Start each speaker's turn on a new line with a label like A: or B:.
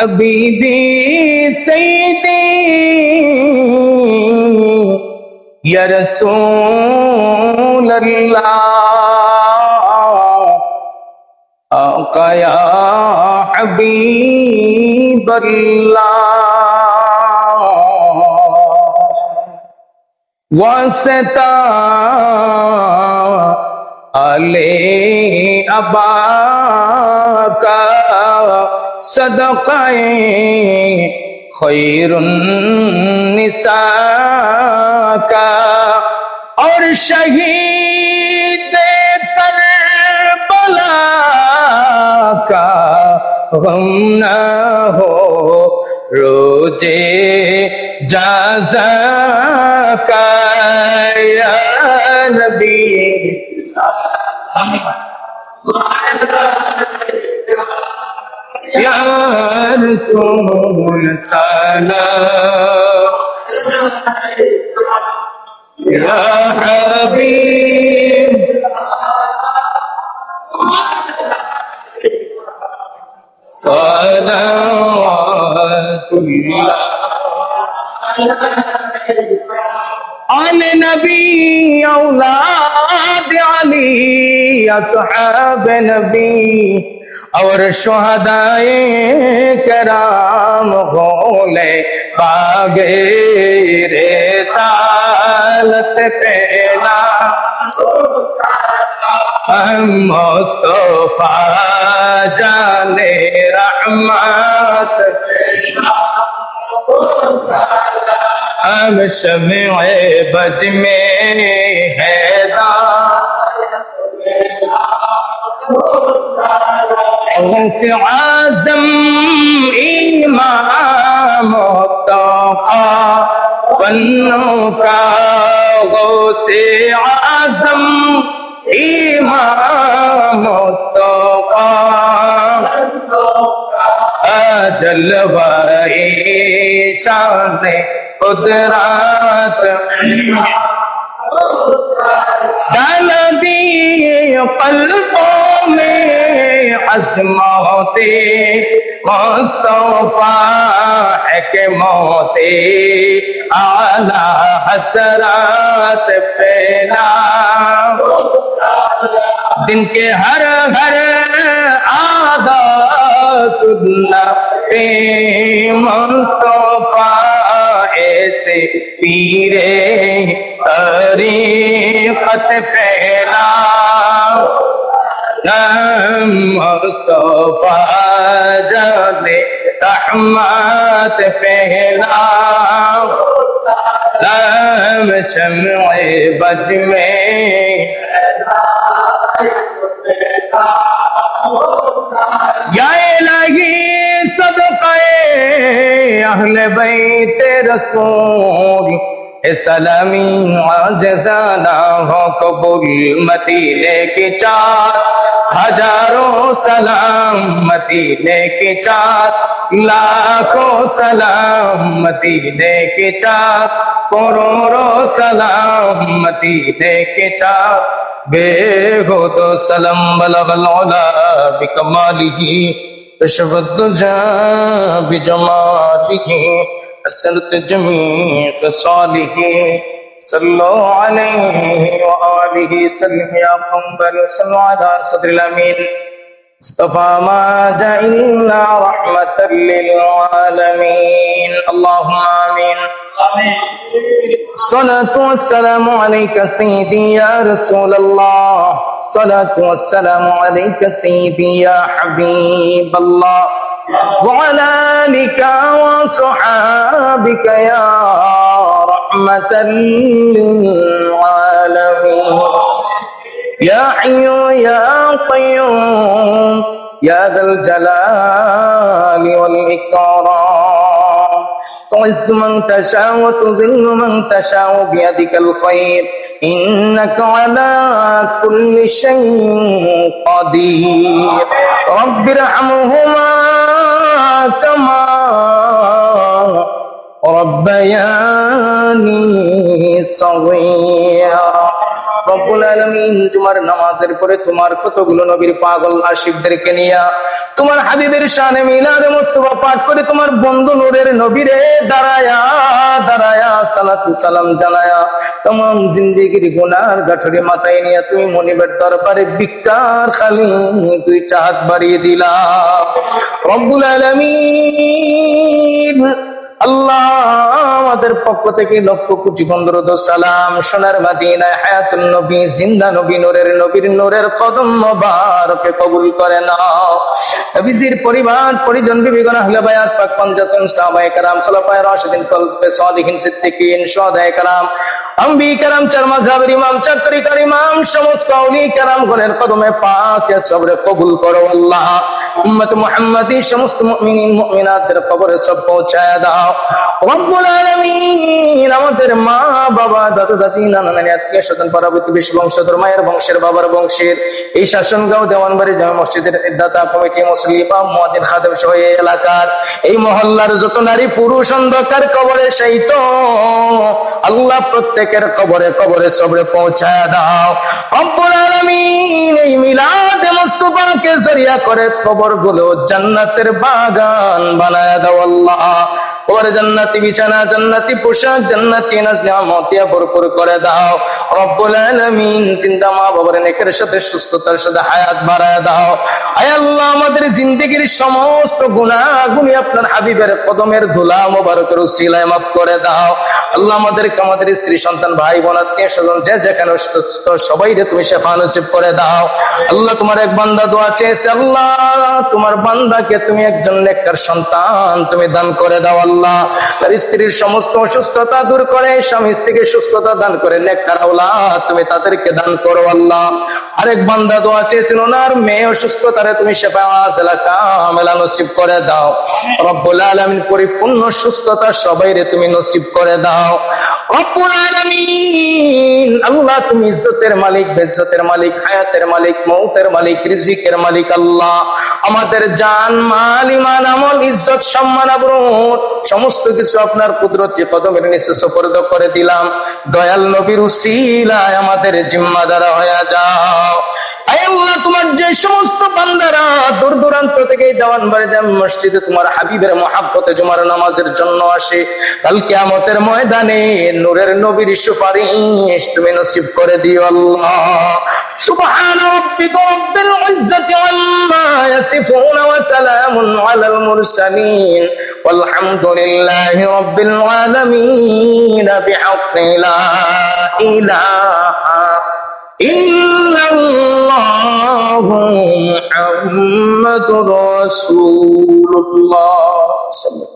A: حبيبي سيدي يا رسول الله آقا يا حبيب الله واسطہ علی ابا صدقه خير النساء کا اور شہید کربلا کا غم نہ ہو روزے جازا کا یا نبی يا رسول سلام يا حبيب. صلوات الله. آل نبی، اولاد علی، اصحاب نبی، اور شہدائے کرام غولے باغے رسالت پہنا مصطفیٰ جانے رحمت۔ ہم شمع بج میں ہے غوث عظم امام طه بنو کا غوث عظم امام طه جلوہ شان قدرات. ڈال دی قلبوں میں عظمت. مصطفیٰ ہے کہ موت اعلی حسرات پینا دن کے ہر ہر آدھا سننا. پہ مصطفیٰ. ایسے پیرے طریقت پہنا مصطفیٰ جانے رحمت پہنا لم شمع بج میں یا الہی اہل بیت رسول سلامی عجزانہ ہو قبول مدینے کی چار ہزاروں سلام مدینے کی چار لاکھوں سلام مدینے کی چار کروڑوں سلام مدینے کی چار بے ہو تو سلام بلغ العلا بکمالہ کشف الدجا بجماله أسرت جميع خصاله صلوا عليه وآله سلم يا قنبل صلوا على صدر الأمين. مصطفى ما جاء إلا رحمة للعالمين. اللهم آمين. الصلاة والسلام عليك سيدي يا رسول الله. الصلاة والسلام عليك سيدي يا حبيب الله. وعلى آلك وصحابك يا رحمة للعالمين. يا حي يا قيوم يا ذا الجلال والإكرام. تعز من تشاء وتذل من تشاء بيدك الخير. إنك على كل شيء قدير. رب ارحمهما كما ربياني صغيرا রব্বুল আলামিন তোমার নামাজের পরে তোমার কতগুলো নবীর পাগল আশিকদেরকে নিয়া তোমার হাবিবের শানে মিলাদ মুস্তফা পাঠ করে তোমার বন্ধু নূরের নবীরে দাঁড়ায়া দাঁড়ায়া সালাতু সালাম জানায়া তমাম জিন্দেগির গুনার গাঠরে মাথায় নিয়া তুমি মনিবের দরবারে বিকার খালি তুই চাহাত বাড়িয়ে দিলা। রব্বুল আলামিন আমাদের পক্ষ থেকে লক্ষ কোটি বন্দর সালাম। সোনার মাদিনায় হায়াতুল নবী, জিন্দা নবী, নূরের নবীর নূরের কদম মোবারকে কবুল করে নাও। নবীজির পরিবার, পরিজন, বিবিগণ হলে বায়াত, পাক পঞ্জাতুন, সাহাবায়ে کرام খোলাফায়ে রাশিদিন, খলফে সাদিকিন সিদ্দিকিন সাদায়ে কেরাম মায়ের বংশের, বাবার বংশের, এই শাসনগাঁও, দেওয়ানবাড়ি, জামা মসজিদের দাতা কমিটি, মুসলিম, বা সহ এই এলাকার, এই মহল্লার যত নারী, পুরুষ, অন্ধকার কবরে সেই তো আল্লাহ প্রত্যেকের কবরে কবরে সবরে পৌঁছায় দাও। রব্বুল আলামিন এই মিলাদ মুস্তফাকে জরিয়া করে কবরগুলো জান্নাতের বাগান বানায় দাও আল্লাহ। জান্নাতি বিছানা, জান্নাতি পোশাক, জান্নাতি ভরপুর করে দাও। মা বাবার নেকের সাথে সুস্থতার সাথে হায়াত বাড়ায় দাও। আয় আল্লাহ, আমাদের জিন্দগির সমস্ত গুনাহগুলি আপনার হাবিবের কদমের ধুলা মোবারকের উসিলায় মাফ করে দাও। আল্লাহ আমাদেরকে আমাদের স্ত্রী, সন্তান, ভাই, বোন, আত্মীয় স্বজন, যে যেখানে অসুস্থ সবাই রে তুমি শেফা নসিব করে দাও। আল্লাহ তোমার এক বান্দা দোয়া চেয়েছে, আল্লাহ তোমার বান্দাকে তুমি একজন নেককার সন্তান তুমি দান করে দাও, আল্লাহ। তার স্ত্রীর সমস্ত অসুস্থতা দূর করে, স্বামী স্ত্রীকে সুস্থতা দান করে, নেককার আওলাদ তুমি তাদেরকে দান করো, আল্লাহ। আরেক বান্দা দোয়া চেয়েছিল ওনার মেয়ে অসুস্থ, তারে তুমি শেফা এলাকা মেলা নসিব করে দাও। রব্বুল আলামিন পরিপূর্ণ সুস্থতা সবাই রে তুমি নসিব করে দাও। আলামিন, আল্লাহ তুমি ইজ্জতের মালিক, বেজ্জতের মালিক, হায়াতের মালিক মৌতের মালিক, রিজিকের মালিক, আল্লাহ। আমাদের জান, মাল ইমান আমল, ইজ্জত, সম্মান আবরুত সমস্ত কিছু আপনার কুদরতি কদমের নিচে সুপর্দ করে দিলাম দয়াল নবীর উসিলায় আমাদের জিম্মাদার হয়ে যাও আয় আল্লাহ তোমার যে সমস্ত বান্দারা দূর দূরান্ত থেকে এই দেওয়ান বাড়ি মসজিদে তোমার হাবিবের মহাব্বতে জুমার নামাজের জন্য আসে কাল কিয়ামতের ময়দানে নূরের নবীর সুপারিশ তুমি নসিব করে দিও আল্লাহ سبحان ربك رب العزة عما يصفون وسلام على المرسلين والحمد لله رب العالمين بحق لا إله إلا الله محمد رسول الله صلى الله